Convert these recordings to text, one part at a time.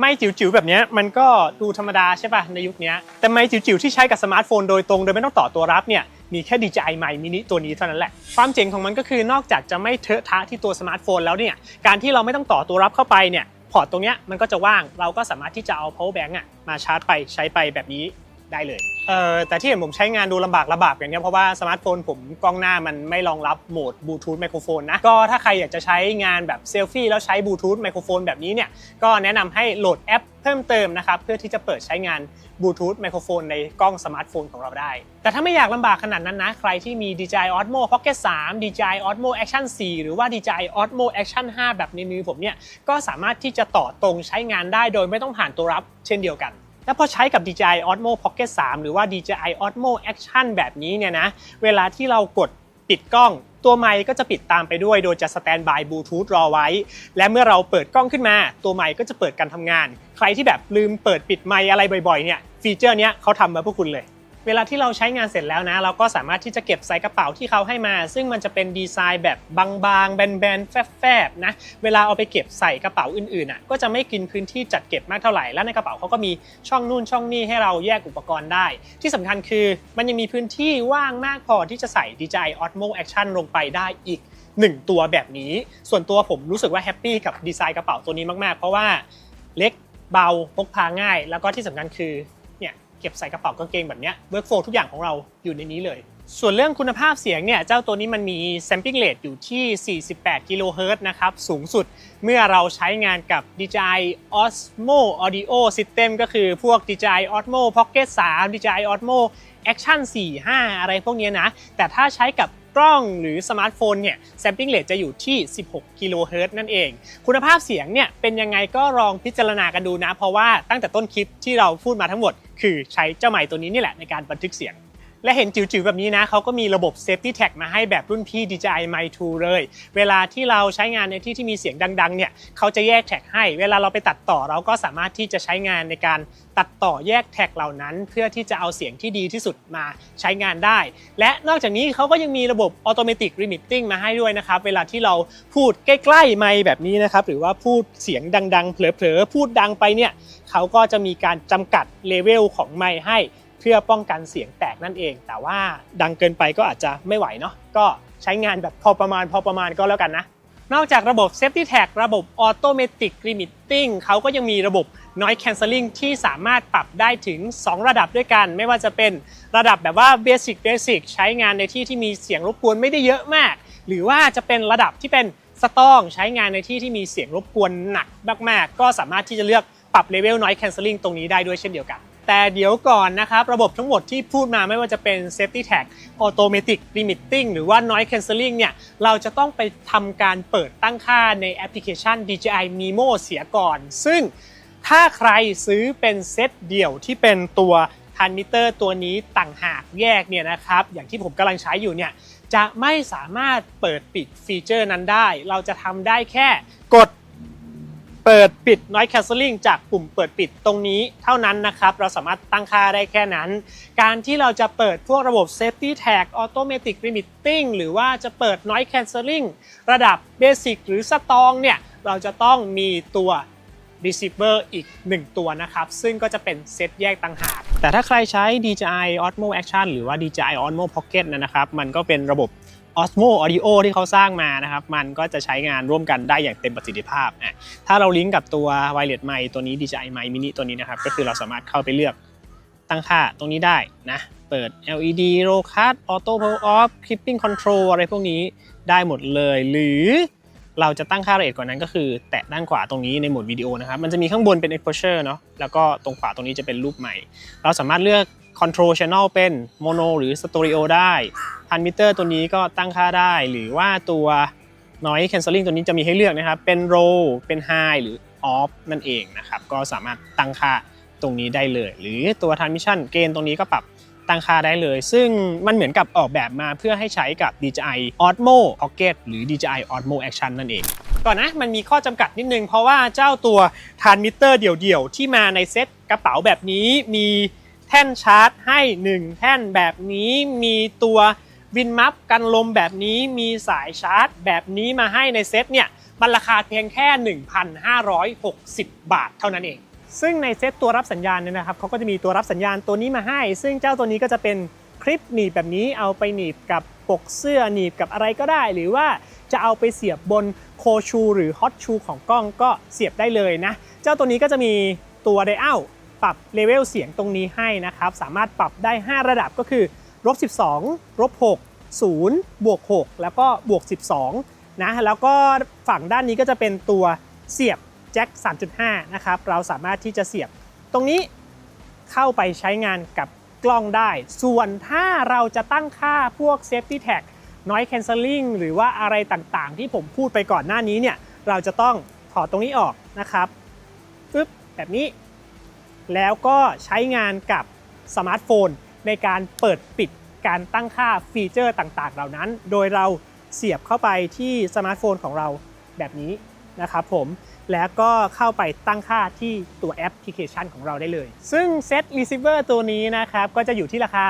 ไม่จิ๋วๆแบบนี้มันก็ดูธรรมดาใช่ป่ะในยุคนี้แต่ไม่จิ๋วๆที่ใช้กับสมาร์ทโฟนโดยตรงโดยไม่ต้องต่อตัวรับเนี่ยมีแค่ DJI m i Mini ตัวนี้เท่านั้นแหละ ความเจ๋งของมันก็คือนอกจากจะไม่เทอะทะที่ตัวสมาร์ทโฟนแล้วเนี่ยการที่เราไม่ต้องต่อตัวรับเข้าไปเนี่ยพอร์ตตรงเนี้ยมันก็จะว่างเราก็สามารถที่จะเอา power bank อะมาชาร์จไปใช้ไปแบบนี้ ได้เลยเออแต่ที่เห็นผมใช้งานดูลำบากลำบากอย่างเนี้ยเพราะว่าสมาร์ทโฟนผมกล้องหน้ามันไม่รองรับโหมดบลูทูธไมโครโฟนนะ ก็ถ้าใครอยากจะใช้งานแบบเซลฟี่แล้วใช้บลูทูธไมโครโฟนแบบนี้เนี่ย ก็แนะนำให้โหลดแอปเพิ่มเติมนะครับ เพื่อที่จะเปิดใช้งานบลูทูธไมโครโฟนในกล้องสมาร์ทโฟนของเราได้ แต่ถ้าไม่อยากลำบากขนาดนั้นนะ ใครที่มี DJI Osmo Pocket 3 DJI Osmo Action 4 หรือว่า DJI Osmo Action 5 แบบในมือผมเนี่ย ก็สามารถที่จะต่อตรงใช้งานได้โดยไม่ต้องผ่านตัวรับเช่นเดียวกัน แล้วพอใช้กับ DJI Osmo Pocket 3 หรือว่า DJI Osmo Action แบบนี้เนี่ยนะ เวลาที่เรากดปิดกล้อง ตัวไมค์ก็จะปิดตามไปด้วย โดยจะสแตนบายบลูทูธรอไว้ และเมื่อเราเปิดกล้องขึ้นมา ตัวไมค์ก็จะเปิดการทำงาน ใครที่แบบลืมเปิดปิดไมค์อะไรบ่อยๆเนี่ยฟีเจอร์เนี้ยเขาทำมาเพื่อคุณเลย เวลาที่เราใช้งานเสร็จแล้วนะ เราก็สามารถที่จะเก็บใส่กระเป๋าที่เขาให้มา ซึ่งมันจะเป็นดีไซน์แบบบางๆ แบนๆ แฟบๆ นะ เวลาเอาไปเก็บใส่กระเป๋าอื่นๆอะก็จะไม่กินพื้นที่จัดเก็บมากเท่าไหร่ แล้วในกระเป๋าเขาก็มีช่องนู่นช่องนี่ให้เราแยกอุปกรณ์ได้ ที่สำคัญคือมันยังมีพื้นที่ว่างมากพอที่จะใส่ DJI Osmo Action ลงไปได้อีก1ตัวแบบนี้ ส่วนตัวผมรู้สึกว่าแฮปปี้กับดีไซน์กระเป๋าตัวนี้มากๆ เพราะว่าเล็กเบาพกพาง่าย แล้วก็ที่สำคัญคือ เก็บใส่กระเป๋ากางเกงแบบเนี้ยเวิร์กโฟทุกอย่างของเราอยู่ในนี้เลย ส่วนเรื่องคุณภาพเสียงเนี่ย เจ้าตัวนี้มันมี sampling rate อยู่ที่ 48 กิโลเฮิรตซ์นะครับ สูงสุดเมื่อเราใช้งานกับ DJI Osmo Audio System ก็คือพวก DJI Osmo Pocket 3 DJI Osmo Action 4 5 อะไรพวกนี้นะ แต่ถ้าใช้กับกล้องหรือสมาร์ทโฟนเนี่ย sampling rate จะอยู่ที่ 16 กิโลเฮิรตซ์นั่นเอง คุณภาพเสียงเนี่ยเป็นยังไงก็ลองพิจารณากันดูนะ เพราะว่าตั้งแต่ต้นคลิปที่เราพูดมาทั้งหมด คือใช้เจ้าใหม่ตัวนี้นี่แหละในการบันทึกเสียง และเห็นจิ๋วๆแบบนี้นะเขาก็มีระบบ Safety Tag มาให้แบบรุ่นพี่ DJI Mic 2 เลย เวลาที่เราใช้งานในที่ที่มีเสียงดังๆเนี่ยเขาจะแยกแท็กให้ เวลาเราไปตัดต่อเราก็สามารถที่จะใช้งานในการตัดต่อแยกแท็กเหล่านั้น เพื่อที่จะเอาเสียงที่ดีที่สุดมาใช้งานได้ และนอกจากนี้เขาก็ยังมีระบบ Automatic Limiting มาให้ด้วยนะครับ เวลาที่เราพูดใกล้ๆไมค์แบบนี้นะครับหรือว่าพูดเสียงดังๆเผลอๆพูดดังไปเนี่ยเขาก็จะมีการจำกัดเลเวลของไมค์ให้ พื่อป้องกันเสียงแตกนั่นเอง แต่ว่าดังเกินไปก็อาจจะไม่ไหวเนาะก็ใช้งานแบบพอประมาณพอประมาณก็แล้วกันนะ นอกจากระบบ Safety Tag ระบบ Automatic Limiting เขาก็ยังมีระบบ Noise Cancelling ที่สามารถปรับได้ถึง 2 ระดับด้วยกัน ไม่ว่าจะเป็นระดับแบบว่า Basic Basic ใช้งานในที่ที่มีเสียงรบกวนไม่ได้เยอะมาก หรือว่าจะเป็นระดับที่เป็นสตองใช้งานในที่ที่มีเสียงรบกวนหนักมาก ๆ ก็สามารถที่จะเลือกปรับเลเวล Noise Cancelling ตรงนี้ได้ด้วยเช่นเดียวกัน แต่เดี๋ยวก่อนนะครับ ระบบทั้งหมดที่พูดมาไม่ว่าจะเป็น Safety Tag Automatic Limiting หรือว่า Noise Cancelling เนี่ย เราจะต้องไปทำการเปิดตั้งค่าในแอปพลิเคชัน DJI Mimo เสียก่อน ซึ่งถ้าใครซื้อเป็นเซตเดี่ยวที่เป็นตัวทันมิเตอร์ตัวนี้ต่างหากแยกเนี่ยนะครับ อย่างที่ผมกำลังใช้อยู่เนี่ย จะไม่สามารถเปิดปิดฟีเจอร์นั้นได้ เราจะทำได้แค่กด เปิดปิด noise cancelling จากปุ่มเปิดปิดตรงนี้เท่านั้นนะครับ เราสามารถตั้งค่าได้แค่นั้น การที่เราจะเปิดพวกระบบ safety tag automatic limiting หรือว่าจะเปิด noise cancelling ระดับ basic หรือ strong เนี่ยเราจะต้องมีตัว receiver อีก 1 ตัวนะครับ ซึ่งก็จะเป็นเซตแยกต่างหาก แต่ถ้าใครใช้ DJI Osmo Action หรือว่า DJI Osmo Pocket นะครับ มันก็เป็นระบบ Osmo Audio ที่เขาสร้างมานะครับ มันก็จะใช้งานร่วมกันได้อย่างเต็มประสิทธิภาพอะถ้าเราลิงก์กับตัว Wireless Mic ตัวนี้ DJI Mic Mini ตัวนี้นะครับ ก็คือเราสามารถเข้าไปเลือกตั้งค่าตรงนี้ได้นะ เปิด LED Low Cut Auto Power Off Clipping Control อะไรพวกนี้ได้หมดเลย หรือเราจะตั้งค่าละเอียดกว่านั้นก็คือ แตะด้านขวาตรงนี้ในโหมดวิดีโอนะครับ มันจะมีข้างบนเป็น exposure เนาะแล้วก็ตรงขวาตรงนี้จะเป็นรูปใหม่ เราสามารถเลือก control channel เป็น mono หรือ stereo ได้พันมิเตอร์ตัวนี้ก็ตั้งค่าได้ หรือว่าตัว noise cancelling ตัวนี้จะมีให้เลือกนะครับ เป็น low เป็น high หรือ off นั่นเองนะครับ ก็สามารถตั้งค่าตรงนี้ได้เลย หรือตัว transmission gain ตรงนี้ก็ปรับตั้งค่าได้เลย ซึ่งมันเหมือนกับออกแบบมาเพื่อให้ใช้กับ DJI Osmo Pocket หรือ DJI Osmo Action นั่นเอง ก่อนนะ มันมีข้อจำกัดนิดนึง เพราะว่าเจ้าตัวทานมิเตอร์เดี่ยวๆ ที่มาในเซ็ตกระเป๋าแบบนี้มี แท่นชาร์จให้ 1 แท่นแบบนี้มีตัววินมัฟกันลมแบบนี้มีสายชาร์จ แบบนี้มาให้ในเซ็ตเนี่ยมันราคาเพียงแค่ 1,560 บาทเท่านั้นเอง ซึ่งในเซตตัวรับสัญญาณเนี่ยนะครับเขาก็จะมีตัวรับสัญญาณตัวนี้มาให้ ซึ่งเจ้าตัวนี้ก็จะเป็นคลิปหนีบแบบนี้เอาไปหนีบกับปกเสื้อหนีบกับอะไรก็ได้ หรือว่าจะเอาไปเสียบบนโคชู หรือฮอตชูของกล้องก็เสียบได้เลยนะ เจ้าตัวนี้ก็จะมีตัวไดอัล รับเลเวลเสียงตรงนี้ให้นะครับ สามารถปรับได้ 5 ระดับก็คือลบ12ลบ6 0บวก6แล้วก็บวก 12 นะ แล้วก็ฝั่งด้านนี้ก็จะเป็นตัวเสียบแจ็ค 3.5 นะครับ เราสามารถที่จะเสียบตรงนี้เข้าไปใช้งานกับกล้องได้ ส่วนถ้าเราจะตั้งค่าพวก Safety Tag Noise Cancelling หรือว่าอะไรต่างๆ ที่ผมพูดไปก่อนหน้านี้เนี่ย เราจะต้องถอดตรงนี้ออกนะครับปึ๊บแบบนี้ แล้วก็ใช้งานกับสมาร์ทโฟน ในการเปิดปิดการตั้งค่าฟีเจอร์ต่างๆ เหล่านั้น โดยเราเสียบเข้าไปที่สมาร์ทโฟนของเราแบบนี้นะครับผมแล้วก็เข้าไปตั้งค่าที่ตัวแอปพลิเคชันของเราได้เลย ซึ่งเซต Receiver ตัวนี้นะครับ ก็จะอยู่ที่ราคา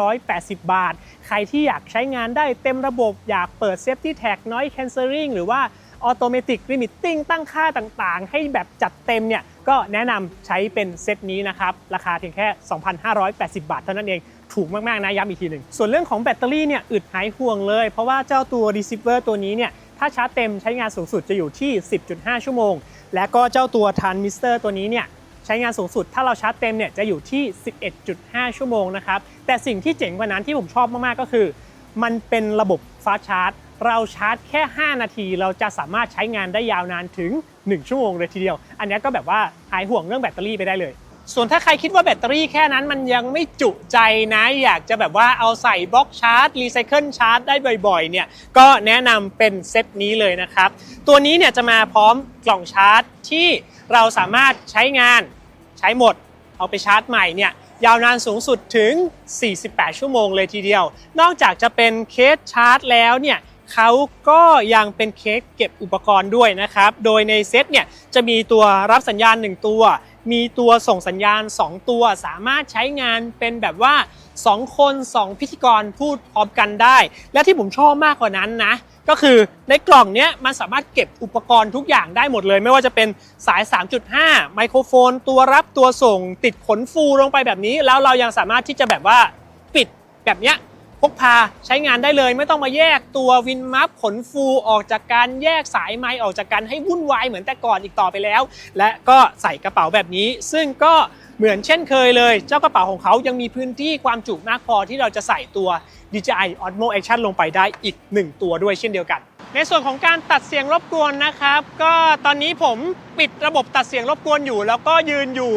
2,580 บาท ใครที่อยากใช้งานได้เต็มระบบอยากเปิด Safety Tag Noise Cancelling หรือว่า Automatic Limiting ตั้งค่าต่างๆ ให้แบบจัดเต็มเนี่ยก็แนะนำใช้เป็นเซตนี้นะครับ ราคาเพียงแค่ 2,580 บาทเท่านั้นเองถูกมาก ๆ นะย้ำอีกทีหนึ่ง ส่วนเรื่องของแบตเตอรี่เนี่ยอึดหายห่วงเลย เพราะว่าเจ้าตัว Receiver ตัวนี้เนี่ยถ้าชาร์จเต็มใช้งานสูงสุดจะอยู่ที่ 10.5 ชั่วโมง และก็เจ้าตัวทรานมิสเตอร์ตัวนี้เนี่ยใช้งานสูงสุด ถ้าเราชาร์จเต็มเนี่ยจะอยู่ที่ 11.5 ชั่วโมงนะครับแต่สิ่งที่เจ๋งกว่านั้นที่ผมชอบมากๆก็คือ มันเป็นระบบฟาสชาร์จ เราชาร์จแค่ 5 นาที เราจะสามารถใช้งานได้ยาวนานถึง 1 ชั่วโมงเลยทีเดียว อันนี้ก็แบบว่าหายห่วงเรื่องแบตเตอรี่ไปได้เลย ส่วนถ้าใครคิดว่าแบตเตอรี่แค่นั้นมันยังไม่จุใจนะ อยากจะแบบว่าเอาใส่บล็อกชาร์จรีไซเคิลชาร์จได้บ่อยๆเนี่ยก็แนะนำเป็นเซตนี้เลยนะครับ ตัวนี้เนี่ยจะมาพร้อมกล่องชาร์จที่เราสามารถใช้งานใช้หมด เอาไปชาร์จใหม่เนี่ยยาวนานสูงสุดถึง 48 ชั่วโมงเลยทีเดียว นอกจากจะเป็นเคสชาร์จแล้วเนี่ย เขาก็ยังเป็นเคสเก็บอุปกรณ์ด้วยนะครับ โดยในเซตเนี่ยจะมีตัวรับสัญญาณ 1 ตัว มีตัวส่งสัญญาณ 2 ตัว สามารถใช้งานเป็นแบบว่า 2 คน 2 พิธีกรพูดพร้อมกันได้ และที่ผมชอบมากกว่านั้นนะ ก็คือในกล่องเนี้ยมันสามารถเก็บอุปกรณ์ทุกอย่างได้หมดเลย ไม่ว่าจะเป็นสาย 3.5 ไมโครโฟน ตัวรับตัวส่งติดขนฟูลงไปแบบนี้ แล้วเรายังสามารถที่จะแบบว่าปิดแบบเนี้ย พกพาใช้งานได้เลยไม่ต้องมาแยกตัววินมัฟขนฟูออกจากการแยกสายไม้ออกจากกันให้วุ่นวายเหมือนแต่ก่อนอีกต่อไปแล้ว และก็ใส่กระเป๋าแบบนี้ ซึ่งก็เหมือนเช่นเคยเลย เจ้ากระเป๋าของเขายังมีพื้นที่ความจุมากพอที่เราจะใส่ตัว DJI Osmo Action ลงไปได้อีก 1 ตัวด้วยเช่นเดียวกัน ในส่วนของการตัดเสียงรบกวนนะครับ ก็ตอนนี้ผมปิดระบบตัดเสียงรบกวนอยู่ แล้วก็ยืนอยู่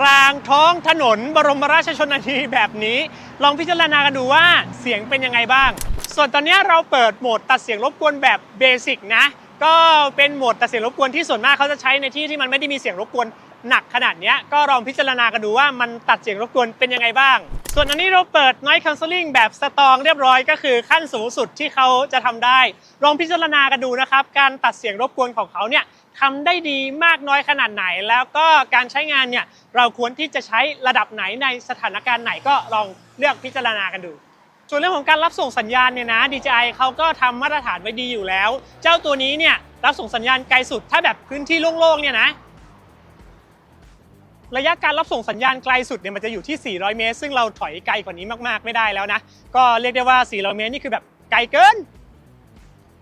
กลางท้องถนนบรมราชชนนีแบบนี้ ลองพิจารณากันดูว่าเสียงเป็นยังไงบ้าง ส่วนตอนนี้เราเปิดโหมดตัดเสียงรบกวนแบบเบสิกนะ ก็เป็นโหมดตัดเสียงรบกวนที่ส่วนมากเขาจะใช้ในที่ที่มันไม่ได้มีเสียงรบกวน หนักขนาดนี้ก็ลองพิจารณากันดูว่ามันตัดเสียงรบกวนเป็นยังไงบ้าง ส่วนอันนี้เราเปิด noise cancelling แบบสตองเรียบร้อยก็คือขั้นสูงสุดที่เขาจะทำได้ ลองพิจารณากันดูนะครับ การตัดเสียงรบกวนของเขาเนี่ยทำได้ดีมากน้อยขนาดไหน แล้วก็การใช้งานเนี่ยเราควรที่จะใช้ระดับไหนในสถานการณ์ไหนก็ลองเลือกพิจารณากันดูส่วนเรื่องของการรับส่งสัญญาณเนี่ยนะ DJI เขาก็ทำมาตรฐานไว้ดีอยู่แล้ว เจ้าตัวนี้เนี่ยรับส่งสัญญาณไกลสุดถ้าแบบพื้นที่โล่งๆเนี่ยนะ ระยะการรับส่งสัญญาณไกลสุดเนี่ยมันจะอยู่ที่ 400 เมตร ซึ่งเราถอยไกลกว่านี้มากๆไม่ได้แล้วนะ ก็เรียกได้ว่า 400 เมตรนี่คือแบบไกลเกิน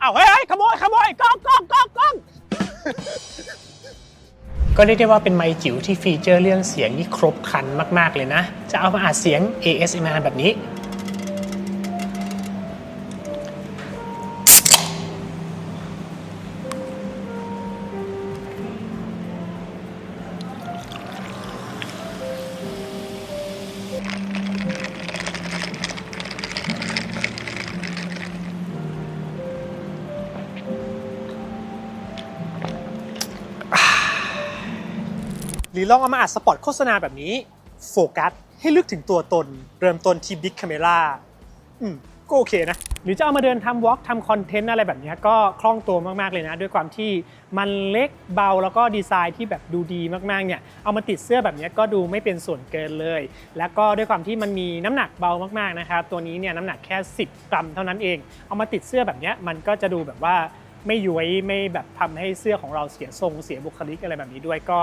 เอาเฮ้ยเฮ้ยขโมยขโมยกล้องกล้องกล้องกล้องก็เรียกได้ว่าเป็นไมค์จิ๋วที่ฟีเจอร์เรื่องเสียงนี่ครบครันมาก ๆ เลยนะ จะเอามาอัดเสียง ASMR แบบนี้ หรือลองเอามาอัดสปอตโฆษณาแบบนี้ โฟกัสให้ลึกถึงตัวตน เริ่มต้นที่ Big Camera อืมก็โอเคนะ หรือจะเอามาเดินทำวอล์กทำคอนเทนต์อะไรแบบนี้ก็คล่องตัวมาก ๆ เลยนะ ด้วยความที่มันเล็กเบาแล้วก็ดีไซน์ที่แบบดูดีมาก ๆ เนี่ย เอามาติดเสื้อแบบนี้ก็ดูไม่เป็นส่วนเกินเลย แล้วก็ด้วยความที่มันมีน้ำหนักเบามาก ๆ นะครับ ตัวนี้เนี่ยน้ำหนักแค่ 10 กรัมเท่านั้นเอง เอามาติดเสื้อแบบนี้มันก็จะดูแบบว่า ไม่ย้วยไม่แบบทำให้เสื้อของเราเสียทรงเสียบุคลิกอะไรแบบนี้ด้วยก็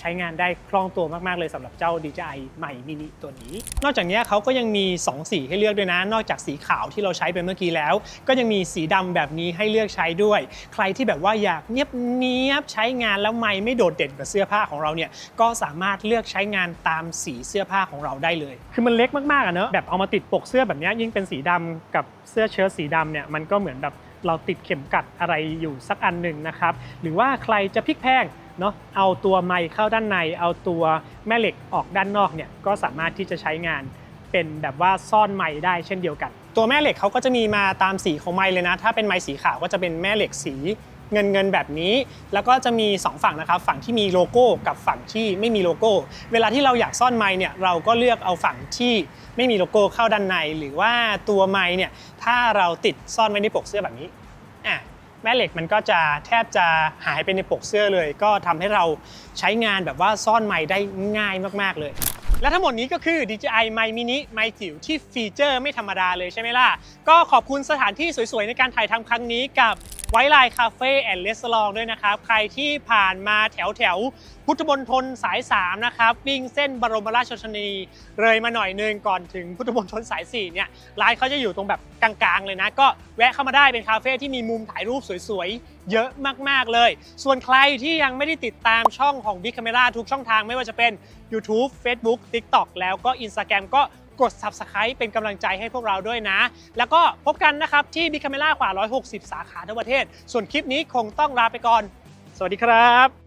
ใช้งานได้คล่องตัวมาก ๆ เลยสำหรับเจ้า DJI ใหม่มินิตัวนี้ นอกจากนี้เขาก็ยังมี 2 สีให้เลือกด้วยนะ นอกจากสีขาวที่เราใช้ไปเมื่อกี้แล้ว ก็ยังมีสีดำแบบนี้ให้เลือกใช้ด้วย ใครที่แบบว่าอยากเนียบเนียบๆใช้งานแล้วไม่ไม่โดดเด่นกับเสื้อผ้าของเราเนี่ยก็สามารถเลือกใช้งานตามสีเสื้อผ้าของเราได้เลย คือมันเล็กมากๆอะเนอะแบบเอามาติดปกเสื้อแบบเนี้ยยิ่งเป็นสีดำกับเสื้อเชิ้ตสีดำเนี่ยมันก็เหมือนแบบ เราติดเข็มกัดอะไรอยู่สักอันหนึ่งนะครับ หรือว่าใครจะพลิกแพงเนาะเอาตัวไม้เข้าด้านใน เอาตัวแม่เหล็กออกด้านนอกเนี่ยก็สามารถที่จะใช้งานเป็นแบบว่าซ่อนไม้ได้เช่นเดียวกัน ตัวแม่เหล็กเขาก็จะมีมาตามสีของไม้เลยนะ ถ้าเป็นไม้สีขาวก็จะเป็นแม่เหล็กสี เงินเงินแบบนี้ แล้วก็จะมี 2 ฝั่งนะครับ ฝั่งที่มีโลโก้กับฝั่งที่ไม่มีโลโก้ เวลาที่เราอยากซ่อนไม้เนี่ยเราก็เลือกเอาฝั่งที่ไม่มีโลโก้เข้าด้านใน หรือว่าตัวไม้เนี่ยถ้าเราติดซ่อนไว้ในปกเสื้อแบบนี้อะแม่เหล็กมันก็จะแทบจะหายไปในปกเสื้อเลย ก็ทำให้เราใช้งานแบบว่าซ่อนไม้ได้ง่ายมากๆเลยและทั้งหมดนี้ก็คือ DJI m i Mini ไมค์จิ๋วที่ฟีเจอร์ไม่ธรรมดาเลยใช่ไหมล่ะ ก็ขอบคุณสถานที่สวยๆ ในการถ่ายทำครั้งนี้กับ ไวไลน์คาเฟ่แอนด์เลสลองด้วยนะครับ ใครที่ผ่านมาแถวแถวพุทธมณฑลสาย 3 นะครับ วิ่งเส้นบรมราชชนนี เลยมาหน่อยนึงก่อนถึงพุทธมณฑลสาย 4 เนี่ย ร้านเขาจะอยู่ตรงแบบกลางๆ เลยนะ ก็แวะเข้ามาได้เป็นคาเฟ่ที่มีมุมถ่ายรูปสวยๆ เยอะมากๆเลย ส่วนใครที่ยังไม่ได้ติดตามช่องของ Big Camera ทุกช่องทางไม่ว่าจะเป็น YouTube Facebook TikTok แล้วก็ Instagram ก็ กด Subscribe เป็นกำลังใจให้พวกเราด้วยนะ แล้วก็พบกันนะครับที่บิคาเมล่ากว่า 160 สาขาทั่วประเทศ ส่วนคลิปนี้คงต้องลาไปก่อน สวัสดีครับ